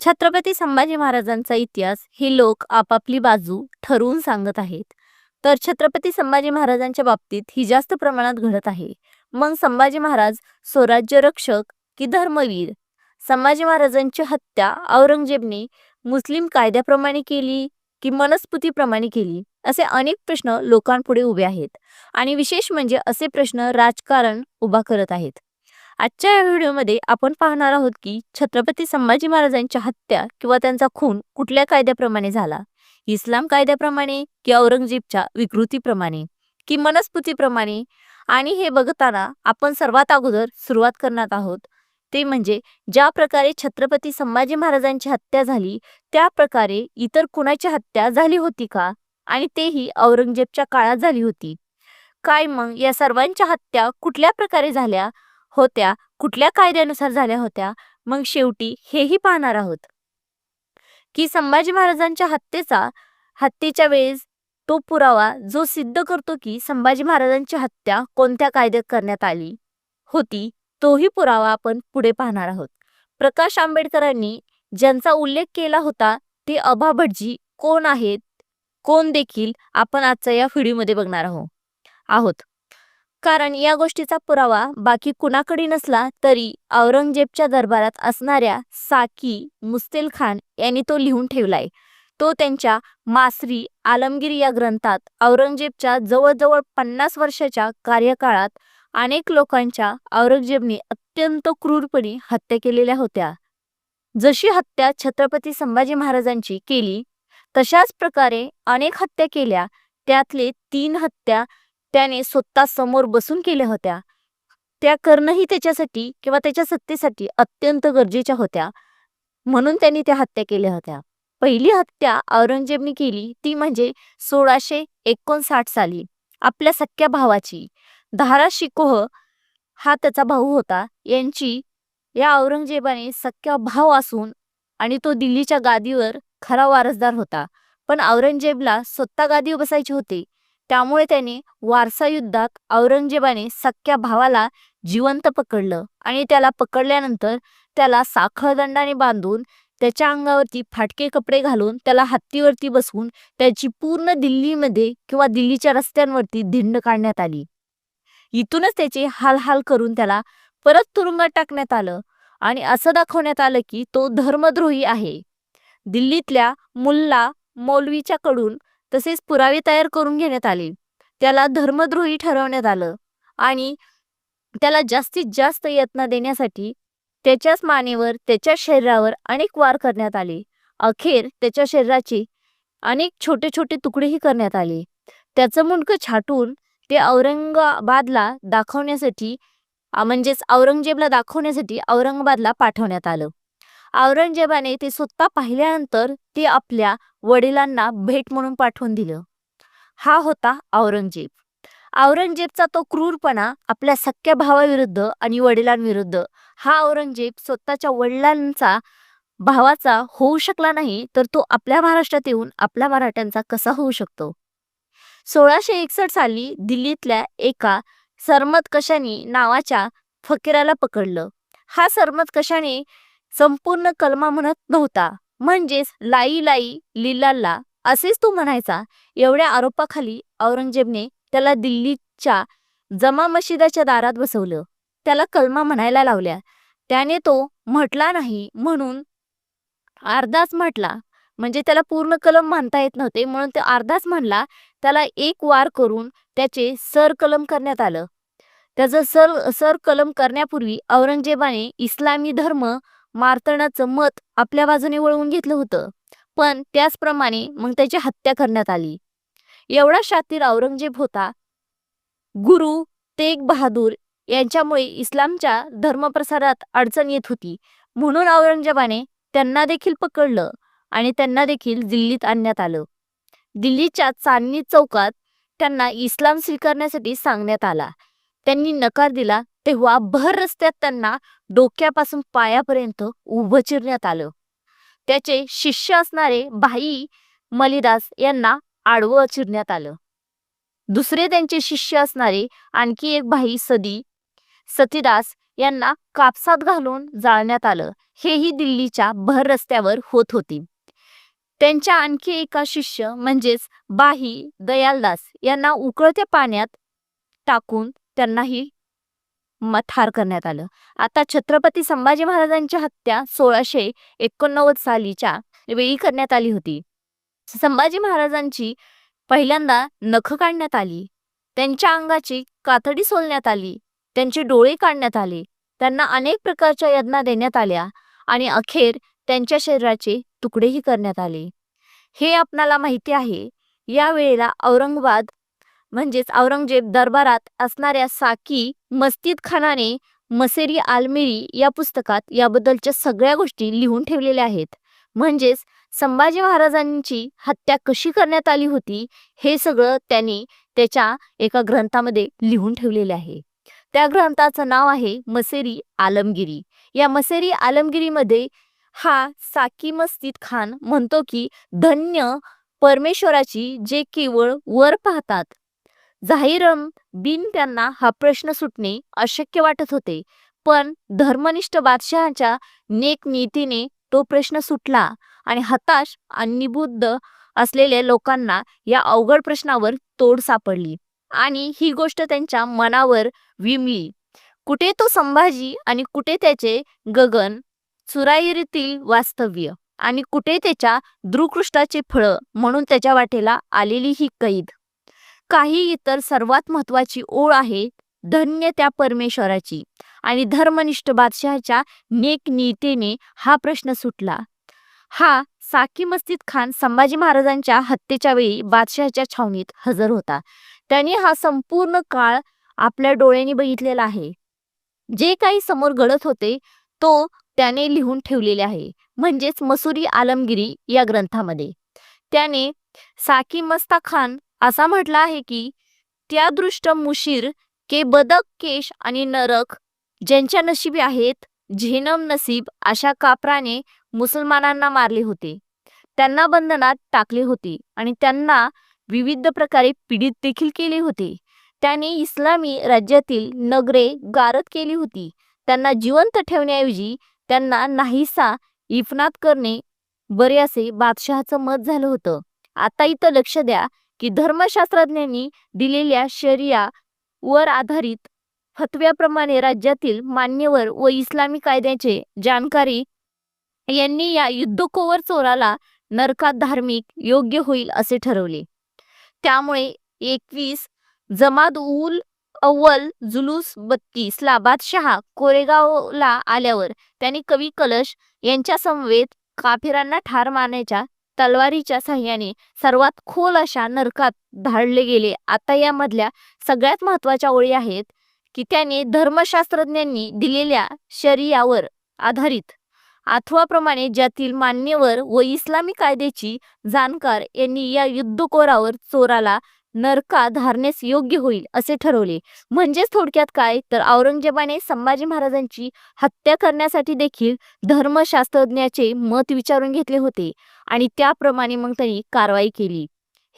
छत्रपती संभाजी महाराजांचा इतिहास हे लोक आपापली बाजू ठरवून सांगत आहेत. तर छत्रपती संभाजी महाराजांच्या बाबतीत ही जास्त प्रमाणात घडत आहे. मग संभाजी महाराज स्वराज्य रक्षक की धर्मवीर? संभाजी महाराजांची हत्या औरंगजेबने मुस्लिम कायद्याप्रमाणे केली की मनस्फुतीप्रमाणे केली? असे अनेक प्रश्न लोकांपुढे उभे आहेत. आणि विशेष म्हणजे असे प्रश्न राजकारण उभा करत आहेत. आजच्या या व्हिडिओमध्ये आपण पाहणार आहोत की छत्रपती संभाजी महाराजांच्या हत्या किंवा त्यांचा खून कुठल्या कायद्याप्रमाणे झाला? इस्लाम कायद्याप्रमाणे की औरंगजेबच्या विकृतीप्रमाणे की मनस्फुतीप्रमाणे आणि हे बघताना आपण सर्वात अगोदर सुरुवात करणार आहोत. ते म्हणजे ज्या प्रकारे छत्रपती संभाजी महाराजांची हत्या झाली त्या प्रकारे इतर कुणाची हत्या झाली होती का? आणि तेही औरंगजेबच्या काळात झाली होती. काय मग या सर्वांच्या हत्या कुठल्या प्रकारे झाल्या? होत्या कुठल्या कायद्यानुसार झाल्या होत्या मग शेवटी हेही पाहणार आहोत. की संभाजी महाराजांच्या हत्येचा हत्येच्या वेळेस तो पुरावा जो सिद्ध करतो की संभाजी महाराजांची हत्या कोणत्या कायद्यात करण्यात आली होती तोही पुरावा आपण पुढे पाहणार आहोत. प्रकाश आंबेडकरांनी ज्यांचा उल्लेख केला होता ते अभा भटजी कोण आहेत कोण देखील आपण आजच्या या व्हिडिओमध्ये बघणार आहोत आहोत. कारण या गोष्टीचा पुरावा बाकी कुणाकडे नसला तरी औरंगजेबच्या दरबारात असणाऱ्या साकी मुस्तेल खान यांनी तो लिहून ठेवलाय. तो त्यांच्या मासरी आलमगीर या ग्रंथात औरंगजेबच्या जवळजवळ पन्नास वर्षाच्या कार्यकाळात अनेक लोकांच्या औरंगजेबने अत्यंत क्रूरपणे हत्या केलेल्या होत्या. जशी हत्या छत्रपती संभाजी महाराजांची केली तशाच प्रकारे अनेक हत्या केल्या. त्यातले तीन हत्या त्याने स्वतः समोर बसून केल्या होत्या. त्या करणंही त्याच्यासाठी किंवा त्याच्या सत्तेसाठी अत्यंत गरजेच्या होत्या. म्हणून त्यांनी त्या हत्या केल्या होत्या. पहिली हत्या औरंगजेबने केली ती म्हणजे सोळाशे एकोणसाठ साली आपल्या सख्या भावाची. धारा शिकोह हा त्याचा भाऊ होता. यांची या औरंगजेबाने सख्या भाव असून आणि तो दिल्लीच्या गादीवर खरा वारसदार होता. पण औरंगजेबला स्वतः गादीवर बसायचे होते. त्यामुळे त्याने वारसा युद्धात औरंगजेबाने सख्या भावाला जिवंत पकडलं आणि त्याला पकडल्यानंतर त्याला साखळदंडाने बांधून त्याच्या अंगावरती फाटके कपडे घालून त्याला हत्तीवरती बसवून त्याची पूर्ण दिल्लीमध्ये किंवा दिल्लीच्या रस्त्यांवरती धिंड काढण्यात आली. इथूनच त्याचे हालहाल करून त्याला परत तुरुंगात टाकण्यात आलं आणि असं दाखवण्यात आलं की तो धर्मद्रोही आहे. दिल्लीतल्या मुल्ला मौलवीच्या कडून तसेच पुरावे तयार करून घेण्यात आले. त्याला धर्मद्रोही ठरवण्यात आलं आणि त्याला जास्तीत जास्त यत्न देण्यासाठी त्याच्याच मानेवर त्याच्या शरीरावर अनेक वार करण्यात आले. अखेर त्याच्या शरीराचे अनेक छोटे छोटे तुकडेही करण्यात आले. त्याचं मुंडकं छाटून ते औरंगाबादला दाखवण्यासाठी म्हणजेच औरंगजेबला दाखवण्यासाठी औरंगाबादला पाठवण्यात आलं. औरंगजेबाने ते स्वतः पाहिल्यानंतर ते आपल्या वडिलांना भेट म्हणून पाठवून दिलं. हा होता औरंगजेब. औरंगजेबचा तो क्रूरपणा आपल्या सख्या भावाविरुद्ध आणि वडिलांविरुद्ध हा औरंगजेब स्वतःच्या वडिलांचा भावाचा होऊ शकला नाही तर तो आपल्या महाराष्ट्रात येऊन आपल्या मराठ्यांचा कसा होऊ शकतो? सोळाशे एकसष्ट साली दिल्लीतल्या एका सरमत कशानी नावाच्या फकीराला पकडलं. हा सरमत कशाने संपूर्ण कलमा म्हणत नव्हता. म्हणजेच लाई लाई लिलाला असेच तो म्हणायचा. एवढ्या आरोपाखाली औरंगजेबने त्याला दिल्लीच्या जमा मशिदाच्या दारात बसवलं. त्याला कलमा म्हणायला लावल्या. त्याने तो म्हटला नाही म्हणून अर्धाच म्हटला. म्हणजे त्याला पूर्ण कलम मानता येत नव्हते म्हणून ते अर्धाच म्हणला. त्याला एक वार करून त्याचे सर कलम करण्यात आलं. त्याचं सर सर कलम करण्यापूर्वी औरंगजेबाने इस्लामी धर्म मारतणाचं मत आपल्या बाजूने वळवून घेतलं होतं. पण त्याचप्रमाणे मग त्याची हत्या करण्यात आली. एवढा शातीर औरंगजेब होता. गुरु तेग बहादूर यांच्यामुळे इस्लामच्या धर्मप्रसारात अडचण येत होती. म्हणून औरंगजेबाने त्यांना देखील पकडलं आणि त्यांना देखील दिल्लीत आणण्यात आलं. दिल्लीच्या चांदणी चौकात त्यांना इस्लाम स्वीकारण्यासाठी सांगण्यात आला. त्यांनी नकार दिला तेव्हा भर रस्त्यात त्यांना डोक्यापासून पायापर्यंत उभं चिरण्यात आलं. त्याचे शिष्य असणारे भाई मलिदास यांना आडवं चिरण्यात आलं. दुसरे त्यांचे शिष्य असणारे आणखी एक भाई सदी सतीदास यांना कापसात घालून जाळण्यात आलं. हेही दिल्लीच्या भर रस्त्यावर होत होती. त्यांच्या आणखी एका शिष्य म्हणजेच बाही दयालदास यांना उकळत्या पाण्यात टाकून त्यांनाही ठार करण्यात आलं. आता छत्रपती संभाजी महाराजांची हत्या सोळाशे एकोणनव्वद सालीच्या वेळी करण्यात आली होती. संभाजी महाराजांची पहिल्यांदा नख काढण्यात आली. त्यांच्या अंगाची कातडी सोलण्यात आली. त्यांचे डोळे काढण्यात आले. त्यांना अनेक प्रकारच्या यज्ञा देण्यात आल्या आणि अखेर त्यांच्या शरीराचे तुकडेही करण्यात आले. हे आपणाला माहिती आहे. या वेळेला औरंगाबाद म्हणजेच औरंगजेब दरबारात असणाऱ्या साकी मस्जिद खानाने मसेरी आलमेरी या पुस्तकात याबद्दलच्या सगळ्या गोष्टी लिहून ठेवलेल्या आहेत. म्हणजेच संभाजी महाराजांची हत्या कशी करण्यात आली होती हे सगळं त्यांनी त्याच्या एका ग्रंथामध्ये लिहून ठेवलेले आहे. त्या ग्रंथाचं नाव आहे मसेरी आलमगिरी. या मसेरी आलमगिरीमध्ये हा साकी मस्जिद खान म्हणतो की धन्य परमेश्वराची जे केवळ वर पाहतात जाहिरम बिन त्यांना हा प्रश्न सुटणे अशक्य वाटत होते. पण धर्मनिष्ठ बादशहाच्या नेक नीतीने तो प्रश्न सुटला आणि हताश आणि निबुद्ध असलेल्या लोकांना या अवघड प्रश्नावर तोड सापडली आणि ही गोष्ट त्यांच्या मनावर विमली. कुठे तो संभाजी आणि कुठे त्याचे गगन चुराईरीतील वास्तव्य आणि कुठे त्याच्या दृकृष्टाचे फळं म्हणून त्याच्या वाटेला आलेली ही कैद? काही इतर सर्वात महत्वाची ओळ आहे धन्य त्या परमेश्वराची. आणि धर्मनिष्ठ बादशहाच्या नेक नीतीने हा प्रश्न सुटला. हा साकी मस्जिद खान संभाजी महाराजांच्या हत्येच्या वेळी बादशहाच्या छावणीत हजर होता. त्याने हा संपूर्ण काळ आपल्या डोळ्यांनी बघितलेला आहे. जे काही समोर घडत होते तो त्याने लिहून ठेवलेले आहे. म्हणजेच मसुरी आलमगिरी या ग्रंथामध्ये. त्याने साकी मस्ता खान असा म्हटला आहे की त्या दृष्ट मुशीर के बदक केश आणि नरक ज्यांच्या नशिबी आहेत झेनम नसीब अशा कापराने मुसलमानांना मारले होते. त्यांना बंधनात टाकले होते आणि त्यांना विविध प्रकारे पीडित देखील केले होते. त्याने इस्लामी राज्यातील नगरे गारद केली होती. त्यांना जिवंत ठेवण्याऐवजी त्यांना नाहीसा इफनात करणे बरे असे बादशहाचं मत झालं होतं. आता इथं लक्ष द्या. की धर्मशास्त्रज्ञांनी दिलेल्या शरिया वर आधारित फतव्याप्रमाणे राज्यातील मान्यवर व इस्लामी कायद्याचे जानकारी यांनी या युद्धकोवर चोराला नरकात धार्मिक योग्य होईल असे ठरवले. त्यामुळे एकवीस जमाद उल अव्वल जुलूस बत्तीस ला बादशहा कोरेगावला आल्यावर त्यांनी कवी कलश यांच्या समवेत काफिरांना ठार मारण्याच्या तलवारीच्या साह्याने सर्वात खोल अशा नरकात धाडले गेले. आता यामधल्या सगळ्यात महत्त्वाच्या ओळी आहेत की त्याने धर्मशास्त्रज्ञांनी दिलेल्या शरियावर आधारित. आठवाप्रमाणे ज्यातील मान्यवर व इस्लामी कायद्याची जाणकार यांनी या युद्धकोरावर चोराला नरका धारणेस योग्य होईल असे ठरवले. म्हणजेच थोडक्यात काय? तर औरंगजेबाने संभाजी महाराजांची हत्या करण्यासाठी देखील धर्मशास्त्रज्ञाचे मत विचारून घेतले होते आणि त्याप्रमाणे मग त्यांनी कारवाई केली.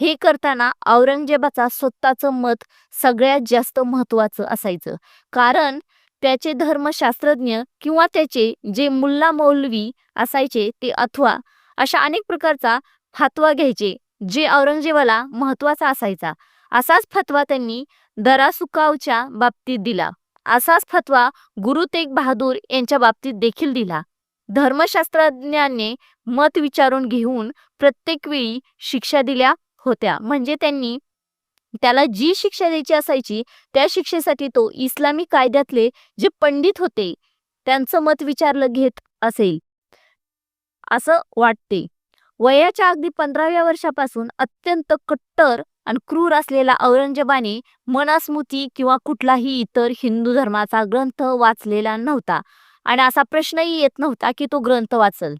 हे करताना औरंगजेबाचा स्वतःचं मत सगळ्यात जास्त महत्वाचं असायचं. कारण त्याचे धर्मशास्त्रज्ञ किंवा त्याचे जे मुल्ला मौलवी असायचे ते अथवा अशा अनेक प्रकारचा फातवा घ्यायचे. जे औरंगजेबाला महत्त्वाचा असायचा. असाच फतवा त्यांनी दरासुकावच्या बाबतीत दिला. असाच फतवा गुरु तेग बहादूर यांच्या बाबतीत देखील दिला. धर्मशास्त्रज्ञांनी मत विचारून घेऊन प्रत्येक वेळी शिक्षा दिल्या होत्या. म्हणजे त्यांनी त्याला जी शिक्षा द्यायची असायची त्या शिक्षेसाठी तो इस्लामी कायद्यातले जे पंडित होते त्यांचं मत विचारलं घेत असेल. असं वाटते. वयाच्या अगदी पंधराव्या वर्षापासून अत्यंत कट्टर आणि क्रूर असलेला औरंगजेबाने मनास्मृती किंवा कुठलाही इतर हिंदू धर्माचा ग्रंथ वाचलेला नव्हता. आणि असा प्रश्नही येत नव्हता की तो ग्रंथ वाचल.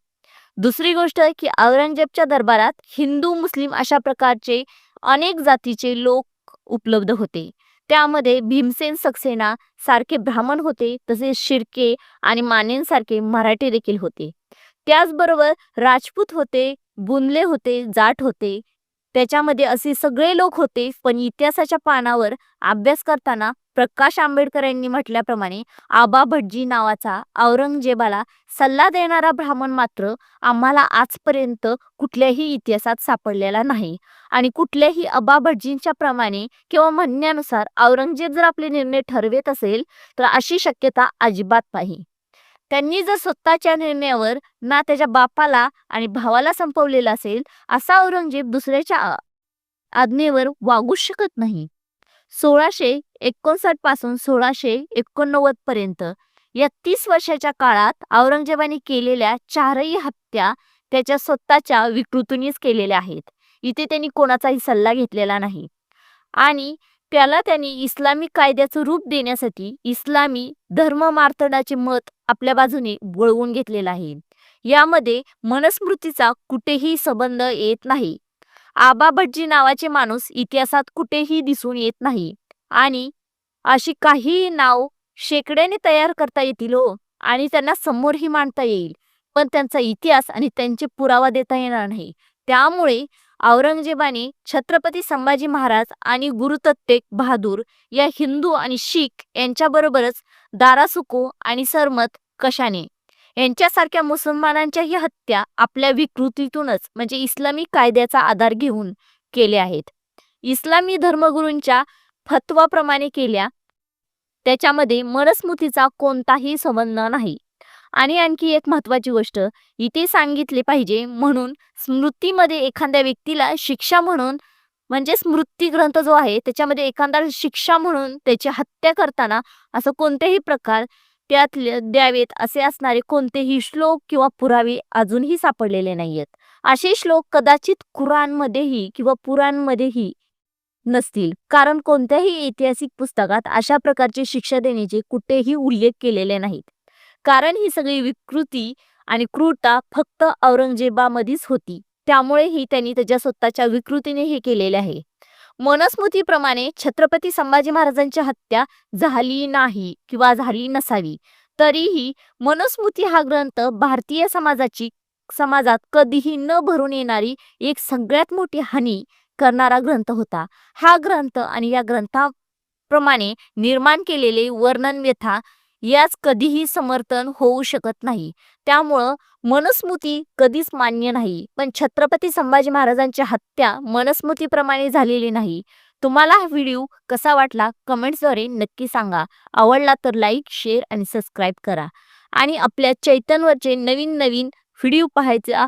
दुसरी गोष्ट की औरंगजेबच्या दरबारात हिंदू मुस्लिम अशा प्रकारचे अनेक जातीचे लोक उपलब्ध होते. त्यामध्ये भीमसेन सक्सेना सारखे ब्राह्मण होते तसेच शिर्के आणि मानेंसारखे मराठी देखील होते. त्याचबरोबर राजपूत होते बुनले होते जाट होते. त्याच्यामध्ये असे सगळे लोक होते पण इतिहासाच्या पानावर अभ्यास करताना प्रकाश आंबेडकर यांनी म्हटल्याप्रमाणे आबा भटजी नावाचा औरंगजेबाला सल्ला देणारा ब्राह्मण मात्र आम्हाला आजपर्यंत कुठल्याही इतिहासात सापडलेला नाही. आणि कुठल्याही आबा भटजींच्या प्रमाणे किंवा म्हणण्यानुसार औरंगजेब जर आपले निर्णय ठरवेत असेल तर अशी शक्यता अजिबात नाही. त्यांनी जर स्वतःच्या निर्णयावर ना त्याच्या बापाला आणि भावाला संपवलेला असेल असा औरंगजेब दुसऱ्याच्या आज्ञेवर वागूच शकत नाही. सोळाशे एकोणसाठपासून सोळाशे एकोणनव्वद पर्यंत या तीस वर्षाच्या काळात औरंगजेबाने केलेल्या चारही हत्या त्याच्या स्वतःच्या विकृतीनेच केलेल्या आहेत. इथे त्यांनी कोणाचाही सल्ला घेतलेला नाही. आणि त्याला त्यांनी इस्लामी कायद्याचं रूप देण्यासाठी इस्लामी धर्म मार्तडाचे मत आपल्या बाजूने वळवून घेतलेलं आहे. यामध्ये मनस्मृतीचा कुठेही संबंध येत नाही. आबा भटजी नावाचे माणूस इतिहासात कुठेही दिसून येत नाही. आणि अशी काही नाव शेकड्याने तयार करता येतील हो आणि त्यांना समोरही मांडता येईल. पण त्यांचा इतिहास आणि त्यांचे पुरावा देता येणार नाही. त्यामुळे औरंगजेबाने छत्रपती संभाजी महाराज आणि गुरुतत्तेक बहादूर या हिंदू आणि शीख यांच्याबरोबरच दारासुको आणि सरमत कशाने? यांच्यासारख्या मुसलमानांच्याही हत्या आपल्या विकृतीतूनच म्हणजे इस्लामी कायद्याचा आधार घेऊन केल्या आहेत. इस्लामी धर्मगुरूंच्या फतवाप्रमाणे केल्या त्याच्यामध्ये मनस्मृतीचा कोणताही संबंध नाही. आणि आणखी एक महत्वाची गोष्ट इथे सांगितली पाहिजे म्हणून स्मृतीमध्ये एखाद्या व्यक्तीला शिक्षा म्हणून म्हणजे स्मृती ग्रंथ जो आहे त्याच्यामध्ये एखादा शिक्षा म्हणून त्याची हत्या करताना असं कोणतेही प्रकार त्यात द्यावेत असे असणारे कोणतेही श्लोक किंवा पुरावे अजूनही सापडलेले नाहीयेत. असे श्लोक कदाचित कुराणमध्येही किंवा पुराणमध्येही नसतील. कारण कोणत्याही ऐतिहासिक पुस्तकात अशा प्रकारची शिक्षा देण्याचे कुठेही उल्लेख केलेले नाहीत. कारण ही सगळी विकृती आणि क्रूरता फक्त औरंगजेबामध्येच होती. त्यामुळेही त्यांनी त्याच्या स्वतःच्या विकृतीने हे केलेले आहे. मनस्मृतीप्रमाणे छत्रपती संभाजी महाराजांची हत्या झाली नाही किंवा झाली नसावी तरीही मनुस्मृती हा ग्रंथ भारतीय समाजाची समाजात कधीही न भरून येणारी एक सगळ्यात मोठी हानी करणारा ग्रंथ होता. हा ग्रंथ आणि या ग्रंथाप्रमाणे निर्माण केलेले वर्णन व्यथा याच कधीही समर्थन होऊ शकत नाही. त्यामुळं मनुस्मृती कधीच मान्य नाही. पण छत्रपती संभाजी महाराजांची हत्या मनस्मृतीप्रमाणे झालेली नाही. तुम्हाला हा व्हिडिओ कसा वाटला? कमेंट्सद्वारे नक्की सांगा. आवडला तर लाईक शेअर आणि सबस्क्राईब करा. आणि आपल्या चैतन्यवरचे नवीन नवीन व्हिडिओ पाहायचा